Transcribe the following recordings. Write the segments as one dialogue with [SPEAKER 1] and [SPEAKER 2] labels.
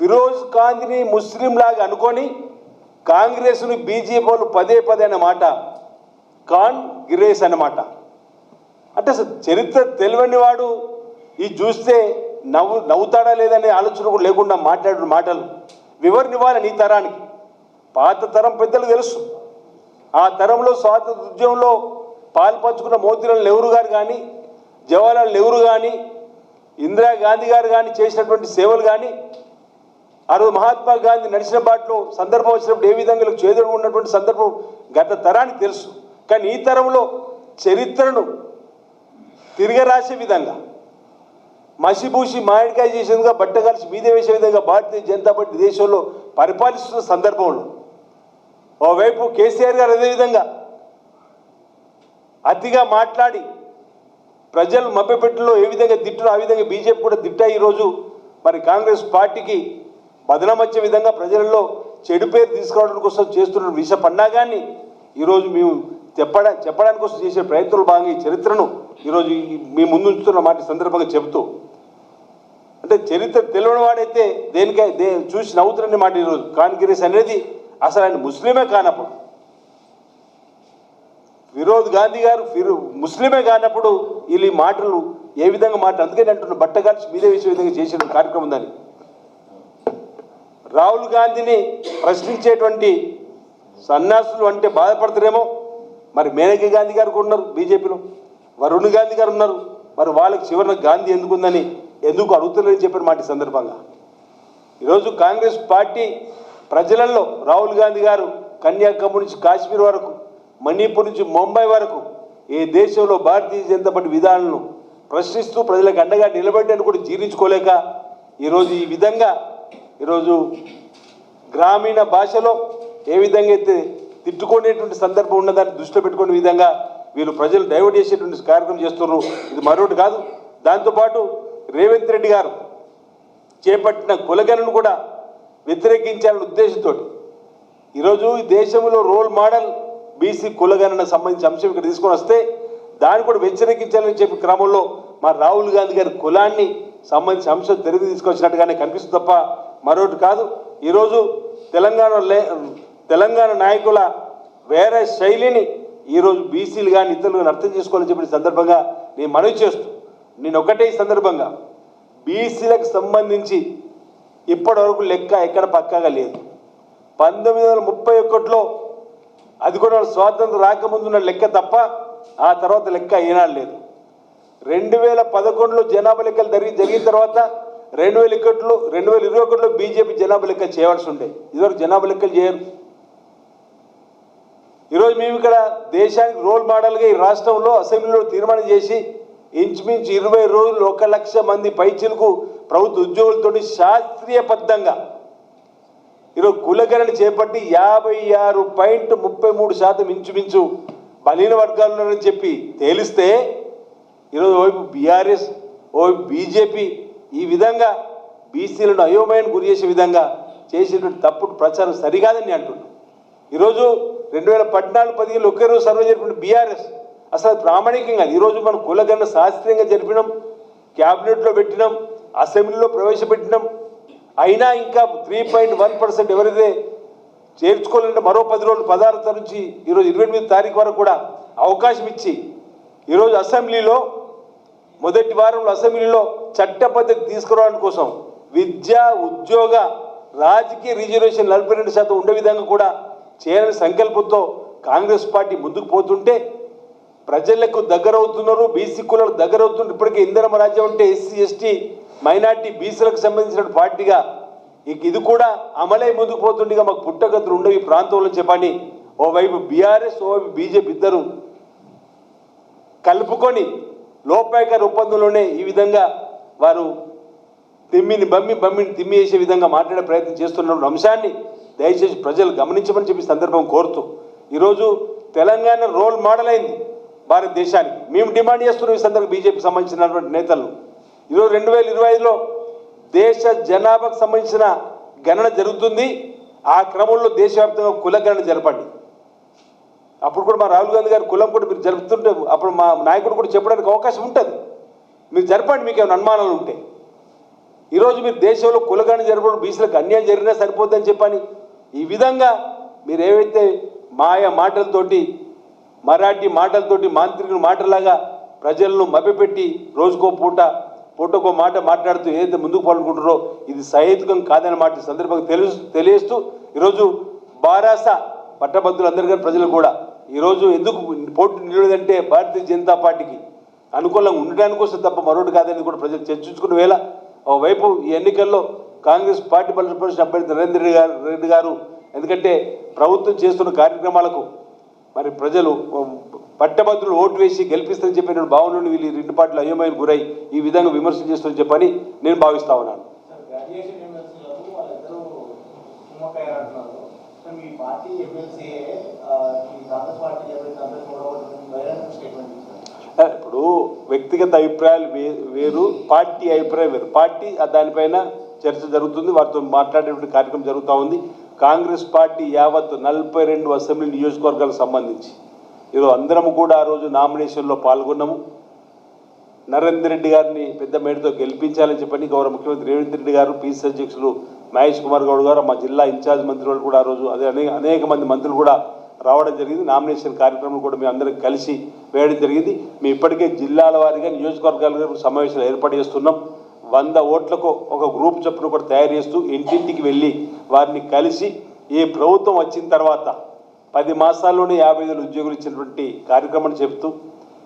[SPEAKER 1] ఫిరోజ్ ఖాన్ని ముస్లిం లాగా అనుకొని కాంగ్రెస్ను బీజేపీ వాళ్ళు పదే పదే అన్నమాట ఖాన్ గిరేస్ అన్నమాట అంటే అసలు చరిత్ర తెలివని వాడు ఇది చూస్తే నవ్వు నవ్వుతాడా లేదనే ఆలోచన కూడా లేకుండా మాట్లాడు మాటలు. వివరణ నీ తరానికి. పాత తరం పెద్దలు తెలుసు. ఆ తరంలో స్వాతంత్ర ఉద్యమంలో పాల్పంచుకున్న మోతీలాల్ నెహ్రూ గారు కానీ జవహర్లాల్ నెహ్రూ కానీ ఇందిరాగాంధీ గారు కానీ చేసినటువంటి సేవలు కానీ ఆ రోజు మహాత్మా గాంధీ నడిచిన బాటలో సందర్భం వచ్చినప్పుడు ఏ విధంగా చేదుడు ఉన్నటువంటి సందర్భం గత తరానికి తెలుసు. కానీ ఈ తరంలో చరిత్రను తిరగరాసే విధంగా మసిబూసి మామిడికాయ చేసే విధంగా బట్ట కలిసి మీద వేసే విధంగా భారతీయ జనతా పార్టీ దేశంలో పరిపాలిస్తున్న సందర్భంలో ఓవైపు కేసీఆర్ గారు అదేవిధంగా అతిగా మాట్లాడి ప్రజలు మభ్యపెట్టులో ఏ విధంగా తిట్టునో ఆ విధంగా బీజేపీ కూడా తిట్టా ఈరోజు మరి కాంగ్రెస్ పార్టీకి బదనమచ్చే విధంగా ప్రజలలో చెడు పేరు తీసుకురావడం కోసం చేస్తున్న విష పన్నాగాన్ని ఈరోజు మేము చెప్పడా చెప్పడానికి కోసం చేసే ప్రయత్నంలో భాగంగా ఈ చరిత్రను ఈరోజు మీ ముందు ఉంచుతున్న మాట సందర్భంగా చెబుతూ అంటే చరిత్ర తెలియని వాడైతే దేనికై దే చూసి నవ్వుతున్న మాట ఈరోజు. కాన్గిరీస్ అనేది అసలు ఆయన ముస్లిమే కానప్పుడు ఫిరోజ్ గాంధీ గారు ఫిరో ముస్లిమే కానప్పుడు వీళ్ళు మాటలు ఏ విధంగా మాట అందుకని అంటున్న బట్ట కలిసి విషయ విధంగా చేసిన కార్యక్రమం దాన్ని రాహుల్ గాంధీని ప్రశ్నించేటువంటి సన్యాసులు అంటే బాధపడతారేమో. మరి మేనకా గాంధీ గారు కూడా ఉన్నారు బీజేపీలో. వరుణ్ గాంధీ గారు ఉన్నారు. మరి వాళ్ళకి చివరిన గాంధీ ఎందుకు ఉందని ఎందుకు అడుగుతున్నారని చెప్పిన మాట సందర్భంగా. ఈరోజు కాంగ్రెస్ పార్టీ ప్రజలలో రాహుల్ గాంధీ గారు కన్యాకుమారి నుంచి కాశ్మీర్ వరకు మణిపూర్ నుంచి ముంబై వరకు ఏ దేశంలో భారతీయ జనతా పార్టీ విధానాలను ప్రశ్నిస్తూ ప్రజలకు అండగా నిలబడ్డాను కూడా జీర్ణించుకోలేక ఈరోజు ఈ విధంగా ఈరోజు గ్రామీణ భాషలో ఏ విధంగా అయితే తిట్టుకునేటువంటి సందర్భం ఉన్నదాన్ని దృష్టిలో పెట్టుకునే విధంగా వీళ్ళు ప్రజలు డైవర్ట్ చేసేటువంటి కార్యక్రమం చేస్తున్నారు. ఇది మరొకటి కాదు. దాంతోపాటు రేవంత్ రెడ్డి గారు చేపట్టిన కులగణను కూడా వ్యతిరేకించాలనే ఉద్దేశంతో ఈరోజు ఈ దేశంలో రోల్ మోడల్ బీసీ కులగణన సంబంధించిన అంశం ఇక్కడ తీసుకొని వస్తే దాన్ని కూడా వ్యతిరేకించాలని చెప్పి క్రమంలో మా రాహుల్ గాంధీ గారి కులాన్ని సంబంధించిన అంశం తెరిగి తీసుకొచ్చినట్టుగానే కనిపిస్తుంది తప్ప మరొకటి కాదు ఈరోజు తెలంగాణ లే తెలంగాణ నాయకుల వేరే శైలిని ఈరోజు బీసీలు కానీ ఇతరులు కానీ అర్థం చేసుకోవాలని చెప్పిన సందర్భంగా నేను మనవి చేస్తూ నేను ఒకటే సందర్భంగా బీసీలకు సంబంధించి ఇప్పటివరకు లెక్క ఎక్కడ పక్కాగా లేదు. పంతొమ్మిది వందల ముప్పై ఒకటిలో అది కూడా స్వాతంత్రం రాకముందున్న లెక్క తప్ప ఆ తర్వాత లెక్క ఏనాడు లేదు. రెండు వేల పదకొండులో జనాభా లెక్కలు జరిగి జరిగిన తర్వాత రెండు వేల ఒకటిలో రెండు వేల ఇరవై ఒకటిలో బీజేపీ జనాభా లెక్క చేయవలసి ఉండే. ఇదివరకు జనాభా లెక్కలు చేయరు. ఈరోజు మేము ఇక్కడ దేశానికి రోల్ మోడల్గా ఈ రాష్ట్రంలో అసెంబ్లీలో తీర్మానం చేసి ఇంచుమించు ఇరవై రోజులు ఒక లక్ష మంది పైచిలకు ప్రభుత్వ ఉద్యోగులతో శాస్త్రీయబద్ధంగా ఈరోజు కులగరణ చేపట్టి యాభై ఆరు పాయింట్ ముప్పై మూడు శాతం ఇంచుమించు బలీన వర్గాలు చెప్పి తేలిస్తే ఈరోజు ఓవైపు బీఆర్ఎస్ ఓవైపు బీజేపీ ఈ విధంగా బీసీలను అయోమయాన్ని గురి చేసే విధంగా చేసినటువంటి తప్పుడు ప్రచారం సరికాదని నేను అంటున్నాను ఈరోజు రెండు వేల పద్నాలుగు పదిహేను ఒకే రోజు సర్వే జరిపిన బీఆర్ఎస్ అసలు ప్రామాణికంగా ఈరోజు మనం కులగన్న శాస్త్రీయంగా జరిపినాం క్యాబినెట్లో పెట్టినాం అసెంబ్లీలో ప్రవేశపెట్టినాం. అయినా ఇంకా త్రీ పాయింట్ వన్ పర్సెంట్ ఎవరైతే చేర్చుకోవాలంటే మరో పది రోజులు పదహారు నుంచి ఈరోజు ఇరవై ఎనిమిది తారీఖు వరకు కూడా అవకాశం ఇచ్చి ఈరోజు అసెంబ్లీలో మొదటి వారంలో అసెంబ్లీలో చట్ట పద్ధతి తీసుకురావడం కోసం విద్య ఉద్యోగ రాజకీయ రిజర్వేషన్ నలభై రెండు శాతం ఉండే విధంగా కూడా చేయాలని సంకల్పంతో కాంగ్రెస్ పార్టీ ముందుకు పోతుంటే ప్రజలకు దగ్గరవుతున్నారు బీసీ కులకు దగ్గరవుతున్నారు. ఇప్పటికే ఇందిరమ రాజ్యం అంటే ఎస్సీ ఎస్టీ మైనార్టీ బీసీలకు సంబంధించిన పార్టీగా ఇక ఇది కూడా అమలై ముందుకు పోతుండగా మాకు పుట్టగతులు ఉండవు ఈ ప్రాంతంలో చెప్పని ఓవైపు బీఆర్ఎస్ ఓవైపు బీజేపీ ఇద్దరు కలుపుకొని లోపాయక ఒప్పందంలోనే ఈ విధంగా వారు తిమ్మిని బమ్మి బమ్మిని తిమ్మి వేసే విధంగా మాట్లాడే ప్రయత్నం చేస్తున్న అంశాన్ని దయచేసి ప్రజలు గమనించమని చెప్పి సందర్భం కోరుతూ ఈరోజు తెలంగాణ రోల్ మోడల్ అయింది భారతదేశానికి. మేము డిమాండ్ చేస్తున్నాం ఈ సందర్భంగా బీజేపీకి సంబంధించినటువంటి నేతలు. ఈరోజు రెండు వేల ఇరవై ఐదులో దేశ జనాభాకు సంబంధించిన గణన జరుగుతుంది. ఆ క్రమంలో దేశవ్యాప్తంగా కుల గణన జరపండి. అప్పుడు కూడా మా రాహుల్ గాంధీ గారి కులం కూడా మీరు జరుపుతుంటే అప్పుడు మా నాయకుడు కూడా చెప్పడానికి అవకాశం ఉంటుంది. మీరు జరపండి మీకు ఏమైనా అనుమానాలు ఉంటే. ఈరోజు మీరు దేశంలో కులగాని జరపడం బీసీలకు అన్యాయం జరిగినా సరిపోద్దని చెప్పని ఈ విధంగా మీరు ఏవైతే మాయ మాటలతోటి మరాఠీ మాటలతోటి మాంత్రికుని మాటలాగా ప్రజలను మభ్యపెట్టి రోజుకో పూట పూటకో మాట మాట్లాడుతూ ఏదైతే ముందుకు పాల్గొంటారో ఇది సహేతుకం కాదనే మాట సందర్భంగా తెలుసు తెలియస్తూ ఈరోజు బారాస పట్టభద్రులందరికీ ప్రజలు కూడా ఈరోజు ఎందుకు పోటీ నిలవదంటే భారతీయ జనతా పార్టీకి అనుకూలంగా ఉండడానికి కోసం తప్ప మరొకటి కాదని కూడా ప్రజలు చర్చించుకున్న వేళ ఒకవైపు ఈ ఎన్నికల్లో కాంగ్రెస్ పార్టీ బలపరిచిన అభ్యర్థి నరేంద్ర రెడ్డి గారు రెడ్డి గారు ఎందుకంటే ప్రభుత్వం చేస్తున్న కార్యక్రమాలకు మరి ప్రజలు పట్టభద్రులు ఓటు వేసి గెలిపిస్తారని చెప్పిన భావనను వీళ్ళు రెండు పార్టీలు అయోమయం గురై ఈ విధంగా విమర్శలు చేస్తుందని చెప్పని నేను భావిస్తా ఉన్నాను.
[SPEAKER 2] పార్టీ ఎమ్మెల్సీ కాంగ్రెస్ పార్టీ అందరూ స్టేట్మెంట్
[SPEAKER 1] ఇప్పుడు వ్యక్తిగత అభిప్రాయాలు వేరు పార్టీ అభిప్రాయం వేరు. పార్టీ ఆ దానిపైన చర్చ జరుగుతుంది వారితో మాట్లాడేటువంటి కార్యక్రమం జరుగుతూ ఉంది. కాంగ్రెస్ పార్టీ యావత్ నలభై రెండు అసెంబ్లీ నియోజకవర్గాలకు సంబంధించి. ఈరోజు అందరం కూడా ఆ రోజు నామినేషన్లో పాల్గొన్నాము. నరేందర్ రెడ్డి గారిని పెద్ద మేడతో గెలిపించాలని చెప్పని గౌరవ ముఖ్యమంత్రి రేవంత్ రెడ్డి గారు పీసీ అధ్యక్షులు మహేష్ కుమార్ గౌడ్ గారు మా జిల్లా ఇన్ఛార్జ్ మంత్రి వాళ్ళు కూడా ఆ రోజు అదే అనేక అనేక మంది మంత్రులు కూడా రావడం జరిగింది. నామినేషన్ కార్యక్రమం కూడా మేము అందరం కలిసి వేయడం జరిగింది. మేము ఇప్పటికే జిల్లాల వారీగా నియోజకవర్గాల సమావేశాలు ఏర్పాటు చేస్తున్నాం. వంద ఓట్లకు ఒక గ్రూప్ చొప్పున కూడా తయారు చేస్తూ ఇంటింటికి వెళ్ళి వారిని కలిసి ఈ ప్రభుత్వం వచ్చిన తర్వాత పది మాసాల్లోనే యాభై వేల ఉద్యోగులు ఇచ్చినటువంటి కార్యక్రమం చెప్తూ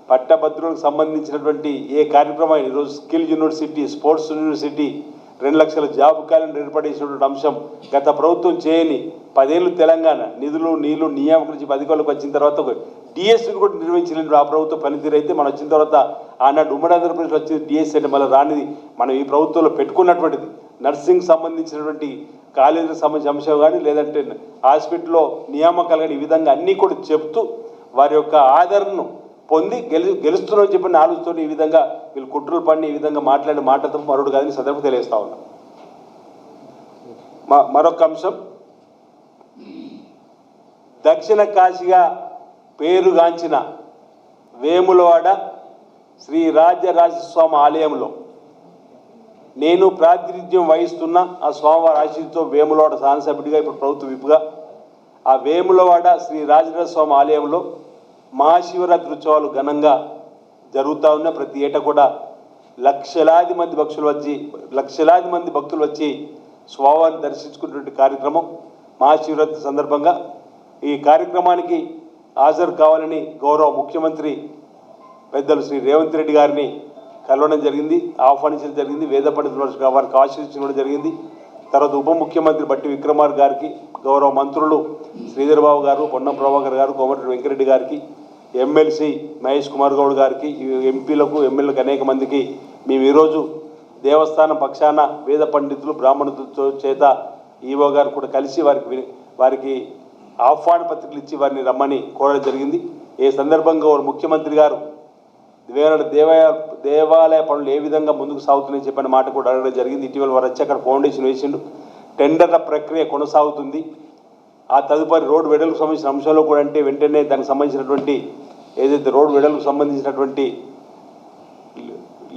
[SPEAKER 1] పట్టభద్రులకు సంబంధించినటువంటి ఏ కార్యక్రమం ఈరోజు స్కిల్ యూనివర్సిటీ స్పోర్ట్స్ యూనివర్సిటీ రెండు లక్షల జాబ్ క్యాలెండర్ ఏర్పడేసినటువంటి అంశం గత ప్రభుత్వం చేయని పదేళ్ళు తెలంగాణ నిధులు నీళ్ళు నియామక నుంచి అధికారులకు వచ్చిన తర్వాత ఒక డిఎస్సీని కూడా నిర్వహించలేదు ఆ ప్రభుత్వ పనితీరు అయితే మనం వచ్చిన తర్వాత ఆనాడు ఉమ్మడి ఆంధ్రప్రదేశ్ వచ్చిన డిఎస్సీ అంటే మళ్ళీ రానిది మనం ఈ ప్రభుత్వంలో పెట్టుకున్నటువంటిది. నర్సింగ్ సంబంధించినటువంటి కాలేజీకి సంబంధించిన అంశం కానీ లేదంటే హాస్పిటల్లో నియామకాలు కానీ ఈ విధంగా అన్నీ కూడా చెప్తూ వారి యొక్క ఆదరణను పొంది గెలు గెలుస్తున్నామని చెప్పిన ఆలోచనతో ఈ విధంగా వీళ్ళు కుట్రలు పడిన ఈ విధంగా మాట్లాడిన మాటతో మరొకటి కాదని సందర్భం తెలియజేస్తా ఉన్నాం. మ మరొక అంశం. దక్షిణ కాశీగా పేరుగాంచిన వేములవాడ శ్రీ రాజరాజస్వామి ఆలయంలో నేను ప్రాతినిధ్యం వహిస్తున్న ఆ స్వామివారి ఆశీర్తో వేములవాడ శాసనసభ్యుడిగా ఇప్పుడు ప్రభుత్వ విప్పుగా ఆ వేములవాడ శ్రీ రాజరాజస్వామి ఆలయంలో మహాశివరాత్రి ఉత్సవాలు ఘనంగా జరుగుతూ ఉన్న ప్రతి ఏటా కూడా లక్షలాది మంది భక్తులు వచ్చి లక్షలాది మంది భక్తులు వచ్చి స్వామివారిని దర్శించుకున్నటువంటి కార్యక్రమం మహాశివరాత్రి సందర్భంగా. ఈ కార్యక్రమానికి హాజరు కావాలని గౌరవ ముఖ్యమంత్రి పెద్దలు శ్రీ రేవంత్ రెడ్డి గారిని కలవడం జరిగింది ఆహ్వానించడం జరిగింది వేద పండితులు వారికి ఆశీర్వదించడం జరిగింది. తర్వాత ఉప ముఖ్యమంత్రి బట్టి విక్రమార్ గారికి గౌరవ మంత్రులు శ్రీధర్ బాబు గారు పొన్నం ప్రభాకర్ గారు కోమటిరెడ్డి వెంకరెడ్డి గారికి ఎమ్మెల్సీ మహేష్ కుమార్ గౌడ్ గారికి ఎంపీలకు ఎమ్మెల్యేలకు అనేక మందికి మేము ఈరోజు దేవస్థానం పక్షాన వేద పండితులు బ్రాహ్మణులతో చేత ఈవో గారు కూడా కలిసి వారికి వారికి ఆహ్వాన పత్రికలు ఇచ్చి వారిని రమ్మని కోరడం జరిగింది. ఈ సందర్భంగా వారు ముఖ్యమంత్రి గారు వేరే దేవాలయ దేవాలయ పనులు ఏ విధంగా ముందుకు సాగుతున్నాయని చెప్పిన మాట కూడా అడగడం జరిగింది. ఇటీవల వారు వచ్చి అక్కడ ఫౌండేషన్ వేసిండు. టెండర్ల ప్రక్రియ కొనసాగుతుంది. ఆ తదుపరి రోడ్డు వెడలకు సంబంధించిన అంశాలు కూడా అంటే వెంటనే దానికి సంబంధించినటువంటి ఏదైతే రోడ్డు వెడల్కు సంబంధించినటువంటి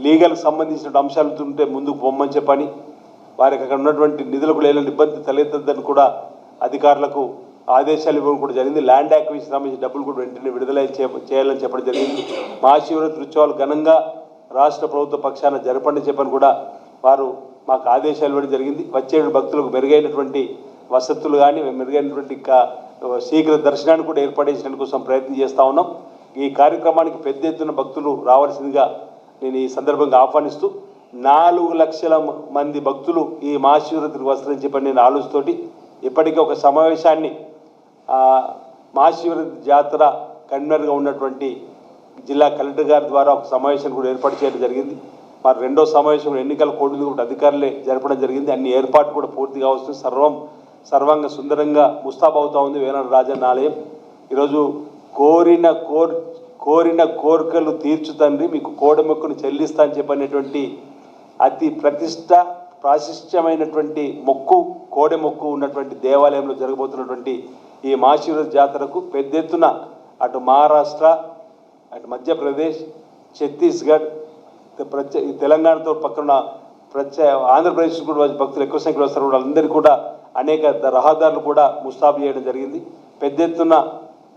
[SPEAKER 1] లీగల్కి సంబంధించిన అంశాలు ఉంటే ముందుకు పొమ్మని చెప్పని వారికి అక్కడ ఉన్నటువంటి నిధులకు లేని ఇబ్బంది తలెత్తద్దని కూడా అధికారులకు ఆదేశాలు ఇవ్వడం కూడా జరిగింది. ల్యాండ్ యాక్విజిషన్ సంబంధించిన డబ్బులు కూడా వెంటనే విడుదల చేయాలని చెప్పడం జరిగింది. మహాశివరాత్రి ఉత్సవాలు ఘనంగా రాష్ట్ర ప్రభుత్వ పక్షాన జరపండి చెప్పని కూడా వారు మాకు ఆదేశాలు ఇవ్వడం జరిగింది. వచ్చే భక్తులకు మెరుగైనటువంటి వసతులు కానీ మెరుగైనటువంటి శీఘ్ర దర్శనాన్ని కూడా ఏర్పాటు కోసం ప్రయత్నం చేస్తూ ఉన్నాం. ఈ కార్యక్రమానికి పెద్ద ఎత్తున భక్తులు రావాల్సిందిగా నేను ఈ సందర్భంగా ఆహ్వానిస్తూ నాలుగు లక్షల మంది భక్తులు ఈ మహాశివరాత్రికి వస్తారని చెప్పని నేను ఆలోచనతోటి ఇప్పటికే ఒక సమావేశాన్ని మహాశివరాత్రి జాతర కన్వీనర్గా ఉన్నటువంటి జిల్లా కలెక్టర్ గారి ద్వారా ఒక సమావేశం కూడా ఏర్పాటు చేయడం జరిగింది. మరి రెండో సమావేశం ఎన్నికల కోడ్లు కూడా అధికారులే జరపడం జరిగింది. అన్ని ఏర్పాటు కూడా పూర్తిగా వస్తుంది సర్వం సర్వంగా సుందరంగా ముస్తాబవుతా ఉంది వేనాడు రాజన్న ఆలయం. ఈరోజు కోరిన కోర్ కోరిన కోరికలు తీర్చు తండ్రి మీకు కోడమొక్కును చెల్లిస్తా అని చెప్పనేటువంటి అతి ప్రతిష్ట ప్రాశిష్ట్యమైనటువంటి మొక్కు కోడె మొక్కు ఉన్నటువంటి దేవాలయంలో జరగబోతున్నటువంటి ఈ మహాశివరాత్రి జాతరకు పెద్ద ఎత్తున అటు మహారాష్ట్ర అటు మధ్యప్రదేశ్ ఛత్తీస్గఢ్ ప్రత్యే- తెలంగాణతో పక్కన ప్రత్యే ఆంధ్రప్రదేశ్ కూడా భక్తులు ఎక్కువ సంఖ్యలో వస్తారు. కూడా అందరికీ కూడా అనేక ద- రహదారులు కూడా ముస్తాబు చేయడం జరిగింది. పెద్ద ఎత్తున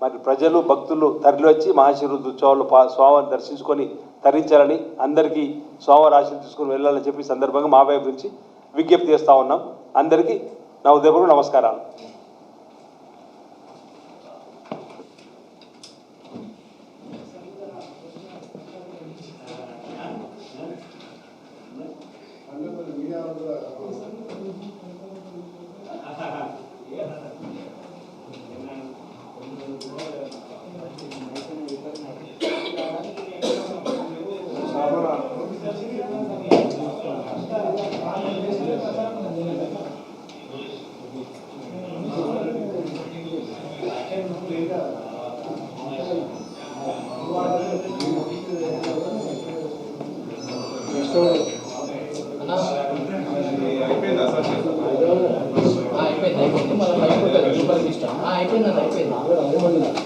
[SPEAKER 1] మరి ప్రజలు భక్తులు తరలి వచ్చి ఉత్సవాలు పా స్వామిని దర్శించుకొని తరించాలని అందరికీ స్వామివారి ఆశలు తీసుకొని వెళ్ళాలని చెప్పి సందర్భంగా మా వైపు నుంచి విజ్ఞప్తి చేస్తూ ఉన్నాం. అందరికీ నా ఉదయపూర్వక నమస్కారాలు.
[SPEAKER 3] ఆ, అయిపోయింది అయిపోయింది. మళ్ళీ బయటకు ఉంటుంది రూపాయలకి ఇష్టం. అయిపోయింది అది అయిపోయింది.